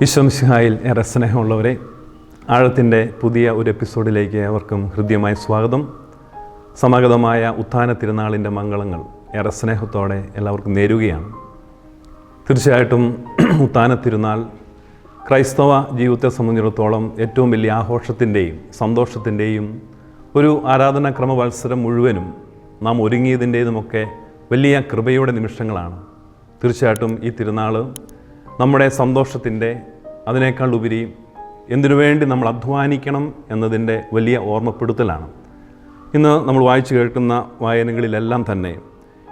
വിശ്വംസിഹായിൽ ഏറെ സ്നേഹമുള്ളവരെ ആഴത്തിന്റെ പുതിയ ഒരു എപ്പിസോഡിലേക്ക് അവർക്കും ഹൃദ്യമായ സ്വാഗതം. സമാഗതമായ ഉത്ഥാന തിരുനാളിന്റെ മംഗളങ്ങൾ ഏറെ സ്നേഹത്തോടെ എല്ലാവർക്കും നേരുകയാണ്. തീർച്ചയായിട്ടും ഉത്ഥാന തിരുനാൾ ക്രൈസ്തവ ജീവിതത്തെ സംബന്ധിച്ചിടത്തോളം ഏറ്റവും വലിയ ആഘോഷത്തിന്റെയും സന്തോഷത്തിന്റെയും ഒരു ആരാധനാക്രമ മത്സരം മുഴുവനും നാം ഒരുങ്ങിയതിന്റേതുമൊക്കെ വലിയ കൃപയുടെ നിമിഷങ്ങളാണ്. തീർച്ചയായിട്ടും ഈ തിരുനാൾ നമ്മുടെ സന്തോഷത്തിന്റെ അതിനേക്കാൾ ഉപരി എന്തിനു വേണ്ടി നമ്മൾ അധ്വാനിക്കണം എന്നതിന്റെ വലിയ ഓർമ്മപ്പെടുത്തലാണ്. ഇന്ന് നമ്മൾ വായിച്ചു കേൾക്കുന്ന വായനകളിലെല്ലാം തന്നെ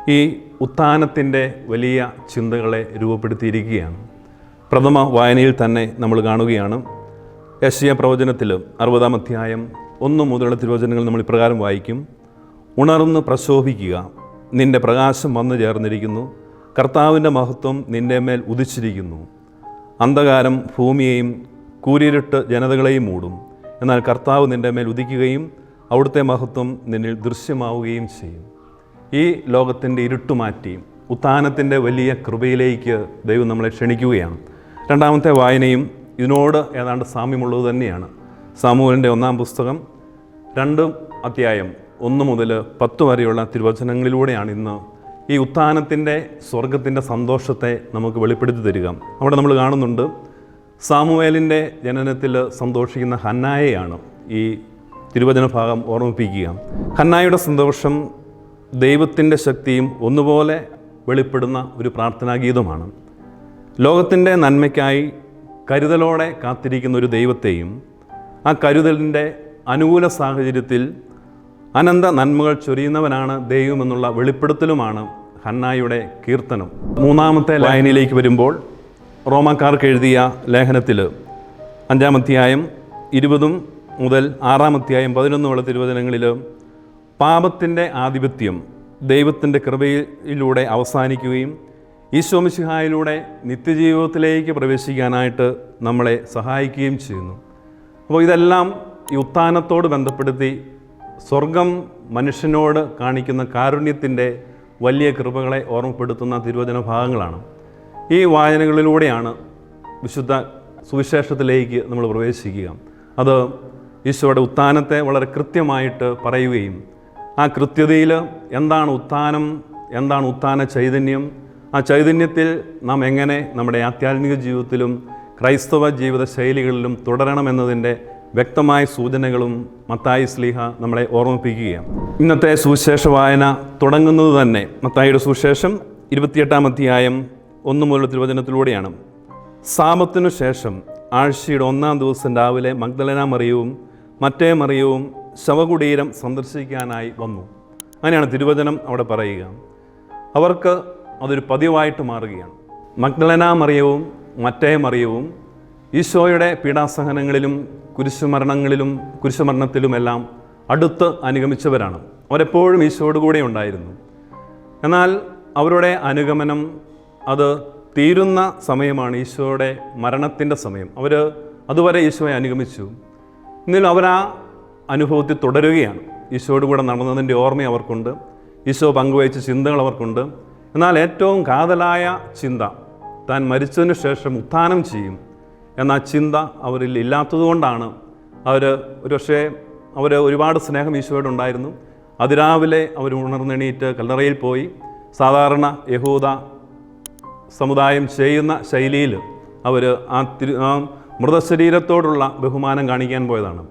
ഈ ഉത്ഥാനത്തിന്റെ വലിയ ചിന്തകളെ രൂപപ്പെടുത്തിയിരിക്കുകയാണ്. പ്രഥമ വായനയിൽ തന്നെ നമ്മൾ കാണുകയാണ്. യശയ പ്രവചനത്തിൽ അറുപതാം അധ്യായം ഒന്ന് മുതലുള്ള തിരുവചനങ്ങൾ നമ്മൾ ഇപ്രകാരം വായിക്കും. ഉണർന്ന് പ്രശോഭിക്കുക. നിന്റെ പ്രകാശം വന്നു ചേർന്നിരിക്കുന്നു. കർത്താവിന്റെ മഹത്വം നിന്റെ മേൽ ഉദിച്ചിരിക്കുന്നു. അന്ധകാരം ഭൂമിയെയും കൂരിരുട്ട് ജനതകളെയും മൂടും. എന്നാൽ കർത്താവ് നിന്റെ മേൽ ഉദിക്കുകയും അവിടുത്തെ മഹത്വം നിന്നിൽ ദൃശ്യമാവുകയും ചെയ്യും. ഈ ലോകത്തിന്റെ ഇരുട്ട് മാറ്റി ഉത്ഥാനത്തിന്റെ വലിയ കൃപയിലേക്ക് ദൈവം നമ്മളെ ക്ഷണിക്കുകയാണ്. രണ്ടാമത്തെ വായനയും ഇതിനോട് ഏതാണ്ട് സാമ്യമുള്ളത് തന്നെയാണ്. സാമൂഹലിന്റെ ഒന്നാം പുസ്തകം രണ്ട് അധ്യായം ഒന്ന് മുതൽ പത്ത് വരെയുള്ള തിരുവചനങ്ങളിലൂടെയാണ് ഇന്ന് ഈ ഉത്ഥാനത്തിന്റെ സ്വർഗത്തിന്റെ സന്തോഷത്തെ നമുക്ക് വെളിപ്പെടുത്തി തരിക. അവിടെ നമ്മൾ കാണുന്നുണ്ട് സാമുവേലിന്റെ ജനനത്തിൽ സന്തോഷിക്കുന്ന ഹന്നായയാണ് ഈ തിരുവചന ഭാഗം ഓർമ്മിപ്പിക്കുക. ഹന്നായയുടെ സന്തോഷം ദൈവത്തിന്റെ ശക്തിയും ഒന്നുപോലെ വെളിപ്പെടുന്ന ഒരു പ്രാർത്ഥനാഗീതമാണ് ലോകത്തിന്റെ നന്മയ്ക്കായി കരുതലോടെ കാത്തിരിക്കുന്ന ഒരു ദൈവത്തെയും ആ കരുതലിന്റെ അനുകൂല സാഹചര്യത്തിൽ അനന്ത നന്മകൾ ചൊരിയുന്നവനാണ് ദൈവമെന്നുള്ള വെളിപ്പെടുത്തലുമാണ് ഹന്നായുടെ കീർത്തനം. മൂന്നാമത്തെ ലൈനിലേക്ക് വരുമ്പോൾ റോമാക്കാർക്ക് എഴുതിയ ലേഖനത്തിൽ അഞ്ചാം അധ്യായം ഇരുപതും മുതൽ ആറാം അധ്യായം പതിനൊന്നുമുള്ള തിരുവചനങ്ങളിൽ പാപത്തിന്റെ ആധിപത്യം ദൈവത്തിന്റെ കൃപയിലൂടെ അവസാനിക്കുകയും ഈശോമിശിഹായിലൂടെ നിത്യജീവിതത്തിലേക്ക് പ്രവേശിക്കാനായിട്ട് നമ്മളെ സഹായിക്കുകയും ചെയ്യുന്നു. അപ്പോൾ ഇതെല്ലാം ഈ ഉത്ഥാനത്തോട് ബന്ധപ്പെടുത്തി സ്വർഗം മനുഷ്യനോട് കാണിക്കുന്ന കാരുണ്യത്തിന്റെ വലിയ കൃപകളെ ഓർമ്മപ്പെടുത്തുന്ന തിരുവചന ഭാഗങ്ങളാണ്. ഈ വായനകളിലൂടെയാണ് വിശുദ്ധ സുവിശേഷത്തിലേക്ക് നമ്മൾ പ്രവേശിക്കുക. അത് ഈശോയുടെ ഉത്ഥാനത്തെ വളരെ കൃത്യമായിട്ട് പറയുകയും ആ കൃത്യതയിൽ എന്താണ് ഉത്ഥാനം എന്താണ് ഉത്ഥാന ചൈതന്യം ആ ചൈതന്യത്തിൽ നാം എങ്ങനെ നമ്മുടെ ആധ്യാത്മിക ജീവിതത്തിലും ക്രൈസ്തവ ജീവിത ശൈലികളിലും തുടരണമെന്നതിന്റെ വ്യക്തമായ സൂചനകളും മത്തായി സ്ലീഹ നമ്മളെ ഓർമ്മിപ്പിക്കുകയാണ്. ഇന്നത്തെ സുവിശേഷ വായന തുടങ്ങുന്നത് തന്നെ മത്തായിയുടെ സുവിശേഷം ഇരുപത്തിയെട്ടാം അധ്യായം ഒന്ന് മുതൽ തിരുവചനത്തിലൂടെയാണ്. സാമത്തിനു ശേഷം ആഴ്ചയുടെ ഒന്നാം ദിവസം രാവിലെ മഗ്ദലന മറിയവും മറ്റേ മറിയവും ശവകുടീരം സന്ദർശിക്കാനായി വന്നു. അങ്ങനെയാണ് തിരുവചനം അവിടെ പറയുക. അവർക്ക് അതൊരു പതിവായിട്ട് മാറുകയാണ്. മഗ്ദലന മറിയവും മറ്റേ മറിയവും ഈശോയുടെ പീഡാസഹനങ്ങളിലും കുരിശുമരണങ്ങളിലും കുരിശുമരണത്തിലുമെല്ലാം അടുത്ത് അനുഗമിച്ചവരാണ്. അവരെപ്പോഴും ഈശോയോട് കൂടെ ഉണ്ടായിരുന്നു. എന്നാൽ അവരുടെ അനുഗമനം അത് തീരുന്ന സമയമാണ് ഈശോയുടെ മരണത്തിന്റെ സമയം. അവർ അതുവരെ ഈശോയെ അനുഗമിച്ചു. എന്നാലും അവരാ അനുഭവത്തിൽ തുടരുകയാണ്. ഈശോയോട് കൂടെ നടന്നതിന്റെ ഓർമ്മ അവർക്കുണ്ട്. ഈശോ പങ്കുവച്ച ചിന്തകൾ അവർക്കുണ്ട്. എന്നാൽ ഏറ്റവും കാതലായ ചിന്ത താൻ മരിച്ചതിന് ശേഷം ഉത്ഥാനം ചെയ്യും. എന്ന ചിന്ത അവരിൽ ഇല്ലാത്തതുകൊണ്ടാണ് അവർ ഒരുപക്ഷെ അവർ ഒരുപാട് സ്നേഹം ഈശോയോട് ഉണ്ടായിരുന്നു. അതിരാവിലെ അവർ ഉണർന്നെണീറ്റ് കല്ലറയിൽ പോയി. സാധാരണ യഹൂദ സമുദായം ചെയ്യുന്ന ശൈലിയിൽ അവർ ആ തിരു ആ മൃതശരീരത്തോടുള്ള ബഹുമാനം കാണിക്കാൻ പോയതാണ്.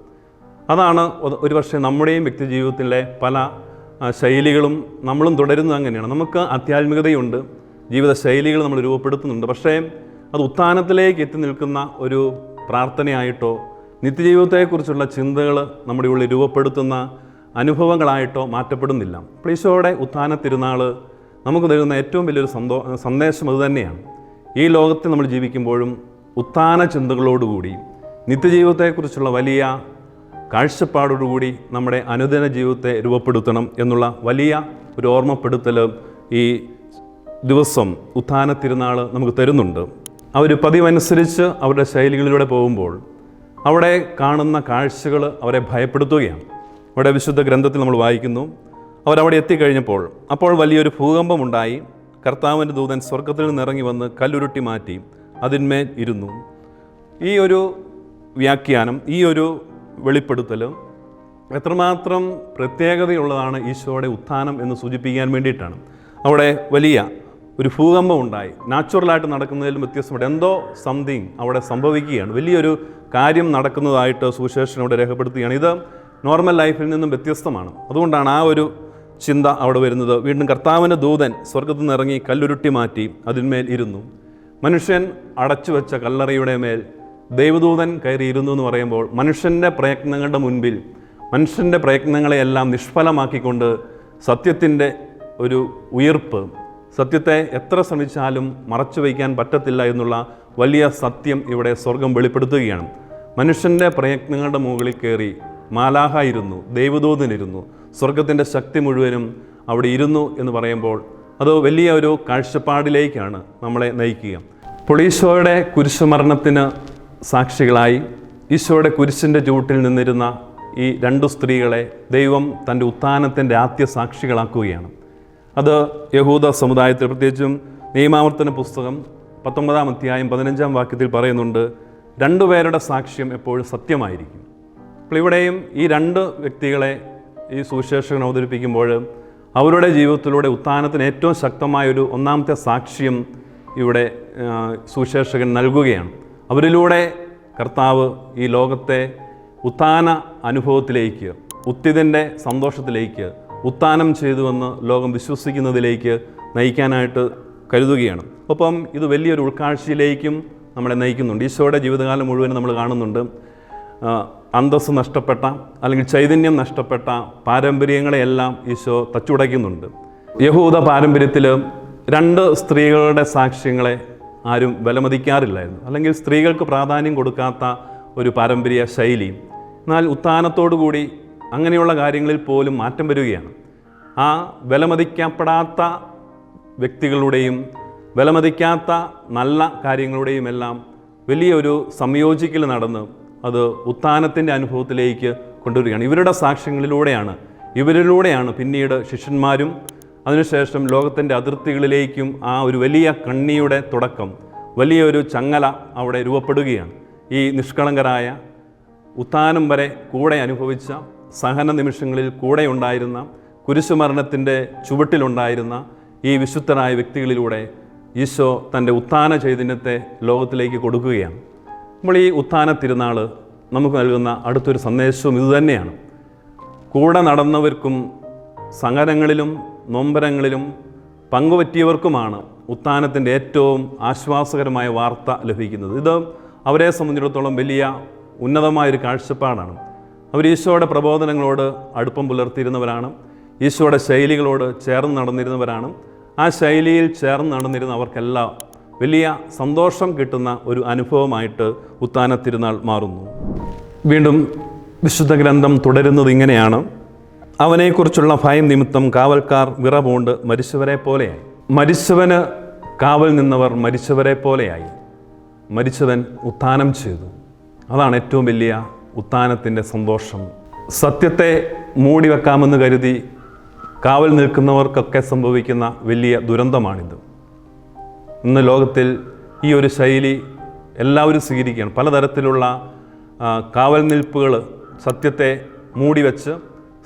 അതാണ് ഒരു- ഒരുപക്ഷെ നമ്മുടെയും വ്യക്തിജീവിതത്തിലെ പല ശൈലികളും നമ്മളും തുടരുന്നത് അങ്ങനെയാണ്. നമുക്ക് ആധ്യാത്മികതയുണ്ട്. ജീവിത ശൈലികൾ നമ്മൾ രൂപപ്പെടുത്തുന്നുണ്ട്. പക്ഷേ അത് ഉത്ഥാനത്തിലേക്ക് എത്തി നിൽക്കുന്ന ഒരു പ്രാർത്ഥനയായിട്ടോ നിത്യജീവിതത്തെക്കുറിച്ചുള്ള ചിന്തകൾ നമ്മുടെ ഉള്ളിൽ രൂപപ്പെടുത്തുന്ന അനുഭവങ്ങളായിട്ടോ മാറ്റപ്പെടുന്നില്ല. പ്ലീശോയുടെ ഉത്ഥാന തിരുനാൾ നമുക്ക് തരുന്ന ഏറ്റവും വലിയൊരു സന്തോ സന്ദേശം അതുതന്നെയാണ് ഈ ലോകത്തിൽ നമ്മൾ ജീവിക്കുമ്പോഴും ഉത്ഥാന ചിന്തകളോടുകൂടി നിത്യജീവിതത്തെക്കുറിച്ചുള്ള വലിയ കാഴ്ചപ്പാടോടുകൂടി നമ്മുടെ അനുദിന ജീവിതത്തെ രൂപപ്പെടുത്തണം എന്നുള്ള വലിയ ഒരു ഓർമ്മപ്പെടുത്തൽ ഈ ദിവസം ഉത്ഥാന തിരുനാൾ നമുക്ക് തരുന്നുണ്ട്. അവർ പതിവനുസരിച്ച് അവരുടെ ശൈലികളിലൂടെ പോകുമ്പോൾ അവിടെ കാണുന്ന കാഴ്ചകൾ അവരെ ഭയപ്പെടുത്തുകയാണ്. അവിടെ വിശുദ്ധ ഗ്രന്ഥത്തിൽ നമ്മൾ വായിക്കുന്നു അവരവിടെ എത്തിക്കഴിഞ്ഞപ്പോൾ അപ്പോൾ വലിയൊരു ഭൂകമ്പം ഉണ്ടായി. കർത്താവിന്റെ ദൂതൻ സ്വർഗത്തിൽ നിന്ന് ഇറങ്ങി വന്ന് കല്ലുരുട്ടി മാറ്റി അതിന്മേൽ ഇരുന്നു. ഈ ഒരു വ്യാഖ്യാനം ഈ ഒരു വെളിപ്പെടുത്തൽ എത്രമാത്രം പ്രത്യേകതയുള്ളതാണ് ഈശോയുടെ ഉത്ഥാനം എന്ന് സൂചിപ്പിക്കാൻ വേണ്ടിയിട്ടാണ്. അവിടെ വലിയ ഒരു ഭൂകമ്പം ഉണ്ടായി. നാച്ചുറലായിട്ട് നടക്കുന്നതിലും വ്യത്യസ്തമായിട്ട് എന്തോ സംതിങ് അവിടെ സംഭവിക്കുകയാണ്. വലിയൊരു കാര്യം നടക്കുന്നതായിട്ട് സുവിശേഷൻ അവിടെ രേഖപ്പെടുത്തുകയാണ്. ഇത് നോർമൽ ലൈഫിൽ നിന്നും വ്യത്യസ്തമാണ്. അതുകൊണ്ടാണ് ആ ഒരു ചിന്ത അവിടെ വരുന്നത്. വീണ്ടും കർത്താവിന്റെ ദൂതൻ സ്വർഗത്തു നിന്ന് ഇറങ്ങി കല്ലുരുട്ടി മാറ്റി അതിന്മേൽ ഇരുന്നു. മനുഷ്യൻ അടച്ചു വെച്ച കല്ലറയുടെ മേൽ ദൈവദൂതൻ കയറിയിരുന്നു എന്ന് പറയുമ്പോൾ മനുഷ്യന്റെ പ്രയത്നങ്ങളുടെ മുൻപിൽ മനുഷ്യന്റെ പ്രയത്നങ്ങളെയെല്ലാം നിഷ്ഫലമാക്കിക്കൊണ്ട് സത്യത്തിന്റെ ഒരു ഉയർപ്പ് സത്യത്തെ എത്ര ശ്രമിച്ചാലും മറച്ചു വയ്ക്കാൻ പറ്റത്തില്ല എന്നുള്ള വലിയ സത്യം ഇവിടെ സ്വർഗം വെളിപ്പെടുത്തുകയാണ്. മനുഷ്യന്റെ പ്രയത്നങ്ങളുടെ മുകളിൽ കയറി മാലാഹ ഇരുന്നു ദൈവദൂതനിരുന്നു. സ്വർഗത്തിന്റെ ശക്തി മുഴുവനും അവിടെ ഇരുന്നു എന്ന് പറയുമ്പോൾ അത് വലിയ ഒരു കാഴ്ചപ്പാടിലേക്കാണ് നമ്മളെ നയിക്കുക. അപ്പോൾ ഈശോയുടെ കുരിശുമരണത്തിന് സാക്ഷികളായി ഈശോയുടെ കുരിശിന്റെ ചൂട്ടിൽ നിന്നിരുന്ന ഈ രണ്ടു സ്ത്രീകളെ ദൈവം തന്റെ ഉത്ഥാനത്തിന്റെ ആദ്യ സാക്ഷികളാക്കുകയാണ്. അത് യഹൂദ സമുദായത്തിൽ പ്രത്യേകിച്ചും നിയമാവർത്തന പുസ്തകം പത്തൊമ്പതാം അധ്യായം പതിനഞ്ചാം വാക്യത്തിൽ പറയുന്നുണ്ട് രണ്ടുപേരുടെ സാക്ഷ്യം എപ്പോഴും സത്യമായിരിക്കും. അപ്പോൾ ഇവിടെയും ഈ രണ്ട് വ്യക്തികളെ ഈ സുവിശേഷകൻ അവതരിപ്പിക്കുമ്പോൾ അവരുടെ ജീവിതത്തിലൂടെ ഉത്ഥാനത്തിന് ഏറ്റവും ശക്തമായ ഒരു ഒന്നാമത്തെ സാക്ഷ്യം ഇവിടെ സുവിശേഷകൻ നൽകുകയാണ്. അവരിലൂടെ കർത്താവ് ഈ ലോകത്തെ ഉത്ഥാന അനുഭവത്തിലേക്ക് ഉത്തിതിന്റെ സന്തോഷത്തിലേക്ക് ഉത്ഥാനം ചെയ്തുവെന്ന് ലോകം വിശ്വസിക്കുന്നതിലേക്ക് നയിക്കാനായിട്ട് കരുതുകയാണ്. ഒപ്പം ഇത് വലിയൊരു ഉൾക്കാഴ്ചയിലേക്കും നമ്മളെ നയിക്കുന്നുണ്ട്. ഈശോയുടെ ജീവിതകാലം മുഴുവൻ നമ്മൾ കാണുന്നുണ്ട്. അന്തസ് നഷ്ടപ്പെട്ട അല്ലെങ്കിൽ ചൈതന്യം നഷ്ടപ്പെട്ട പാരമ്പര്യങ്ങളെയെല്ലാം ഈശോ തച്ചുടയ്ക്കുന്നുണ്ട്. യഹൂദ പാരമ്പര്യത്തിൽ രണ്ട് സ്ത്രീകളുടെ സാക്ഷ്യങ്ങളെ ആരും വിലമതിക്കാറില്ലായിരുന്നു. അല്ലെങ്കിൽ സ്ത്രീകൾക്ക് പ്രാധാന്യം കൊടുക്കാത്ത ഒരു പാരമ്പര്യ ശൈലി. എന്നാൽ ഉത്ഥാനത്തോടുകൂടി അങ്ങനെയുള്ള കാര്യങ്ങളിൽ പോലും മാറ്റം വരികയാണ്. ആ വിലമതിക്കപ്പെടാത്ത വ്യക്തികളുടെയും വിലമതിക്കാത്ത നല്ല കാര്യങ്ങളുടെയും എല്ലാം വലിയൊരു സംയോജിക്കൽ നടന്ന് അത് ഉത്ഥാനത്തിന്റെ അനുഭവത്തിലേക്ക് കൊണ്ടുവരികയാണ്. ഇവരുടെ സാക്ഷ്യങ്ങളിലൂടെയാണ് ഇവരിലൂടെയാണ് പിന്നീട് ശിഷ്യന്മാരും അതിനുശേഷം ലോകത്തിന്റെ അതിർത്തികളിലേക്കും ആ ഒരു വലിയ കണ്ണിയുടെ തുടക്കം വലിയൊരു ചങ്ങല അവിടെ രൂപപ്പെടുകയാണ്. ഈ നിഷ്കളങ്കരായ ഉത്താനം വരെ കൂടെ അനുഭവിച്ച സഹന നിമിഷങ്ങളിൽ കൂടെ ഉണ്ടായിരുന്ന കുരിശുമരണത്തിന്റെ ചുവട്ടിലുണ്ടായിരുന്ന ഈ വിശുദ്ധരായ വ്യക്തികളിലൂടെ ഈശോ തന്റെ ഉത്ഥാന ചൈതന്യത്തെ ലോകത്തിലേക്ക് കൊടുക്കുകയാണ്. നമ്മൾ ഈ ഉത്ഥാന തിരുനാൾ നമുക്ക് നൽകുന്ന അടുത്തൊരു സന്ദേശവും ഇതുതന്നെയാണ് കൂടെ നടന്നവർക്കും സങ്കരങ്ങളിലും നൊമ്പരങ്ങളിലും പങ്കുപറ്റിയവർക്കുമാണ് ഉത്ഥാനത്തിന്റെ ഏറ്റവും ആശ്വാസകരമായ വാർത്ത ലഭിക്കുന്നത്. ഇത് അവരെ സംബന്ധിച്ചിടത്തോളം വലിയ ഉന്നതമായൊരു കാഴ്ചപ്പാടാണ്. അവർ ഈശോയുടെ പ്രബോധനങ്ങളോട് അടുപ്പം പുലർത്തിയിരുന്നവരാണ്. ഈശോയുടെ ശൈലികളോട് ചേർന്ന് നടന്നിരുന്നവരാണ്. ആ ശൈലിയിൽ ചേർന്ന് നടന്നിരുന്ന അവർക്കെല്ലാം വലിയ സന്തോഷം കിട്ടുന്ന ഒരു അനുഭവമായിട്ട് ഉത്ഥാന തിരുനാൾ മാറുന്നു. വീണ്ടും വിശുദ്ധ ഗ്രന്ഥം തുടരുന്നത് ഇങ്ങനെയാണ്. അവനെക്കുറിച്ചുള്ള ഭയം നിമിത്തം കാവൽക്കാർ വിറപൂണ്ട് മരിച്ചവരെ പോലെയായി. മരിച്ചവന് കാവൽ നിന്നവർ മരിച്ചവരെ പോലെയായി. മരിച്ചവൻ ഉത്ഥാനം ചെയ്തു. അതാണ് ഏറ്റവും വലിയ ഉത്ഥാനത്തിന്റെ സന്തോഷം. സത്യത്തെ മൂടി വെക്കാമെന്ന് കരുതി കാവൽ നിൽക്കുന്നവർക്കൊക്കെ സംഭവിക്കുന്ന വലിയ ദുരന്തമാണിത്. ഇന്ന് ലോകത്തിൽ ഈ ഒരു ശൈലി എല്ലാവരും സ്വീകരിക്കുകയാണ്. പലതരത്തിലുള്ള കാവൽ നിൽപ്പുകൾ സത്യത്തെ മൂടിവെച്ച്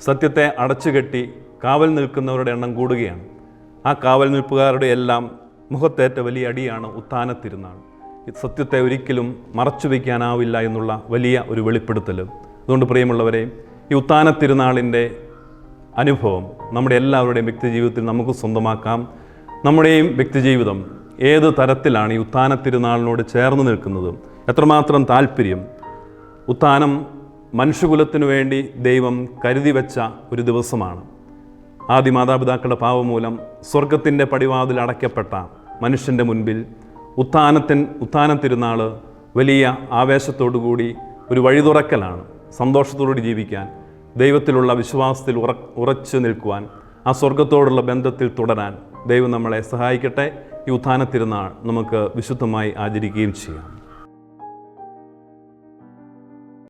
സത്യത്തെ അടച്ചുകെട്ടി കാവൽ നിൽക്കുന്നവരുടെ എണ്ണം കൂടുകയാണ്. ആ കാവൽ നിൽപ്പുകാരുടെ എല്ലാം മുഖത്തേറ്റ വലിയ അടിയാണ് ഈ സത്യത്തെ ഒരിക്കലും മറച്ചു വയ്ക്കാനാവില്ല എന്നുള്ള വലിയ ഒരു വെളിപ്പെടുത്തൽ അതുകൊണ്ട് പ്രിയമുള്ളവരെ ഈ ഉത്താന തിരുനാളിന്റെ അനുഭവം നമ്മുടെ എല്ലാവരുടെയും വ്യക്തിജീവിതത്തിൽ നമുക്ക് സ്വന്തമാക്കാം. നമ്മുടെയും വ്യക്തിജീവിതം ഏത് തരത്തിലാണ് ഈ ഉത്ഥാന തിരുനാളിനോട് ചേർന്ന് നിൽക്കുന്നത്? എത്രമാത്രം താല്പര്യം? ഉത്താനം മനുഷ്യകുലത്തിനു വേണ്ടി ദൈവം കരുതി വെച്ച ഒരു ദിവസമാണ്. ആദ്യ മാതാപിതാക്കളുടെ പാവം മൂലം സ്വർഗത്തിന്റെ പടിവാതിൽ അടയ്ക്കപ്പെട്ട മനുഷ്യന്റെ മുൻപിൽ ഉത്ഥാനത്തിൻ ഉത്ഥാന തിരുനാൾ വലിയ ആവേശത്തോടുകൂടി ഒരു വഴി തുറക്കലാണ് സന്തോഷത്തോടുകൂടി ജീവിക്കാൻ ദൈവത്തിലുള്ള വിശ്വാസത്തിൽ ഉറ ഉറച്ചു നിൽക്കുവാൻ ആ സ്വർഗത്തോടുള്ള ബന്ധത്തിൽ തുടരാൻ ദൈവം നമ്മളെ സഹായിക്കട്ടെ. ഈ തിരുനാൾ നമുക്ക് വിശുദ്ധമായി ആചരിക്കുകയും ചെയ്യാം.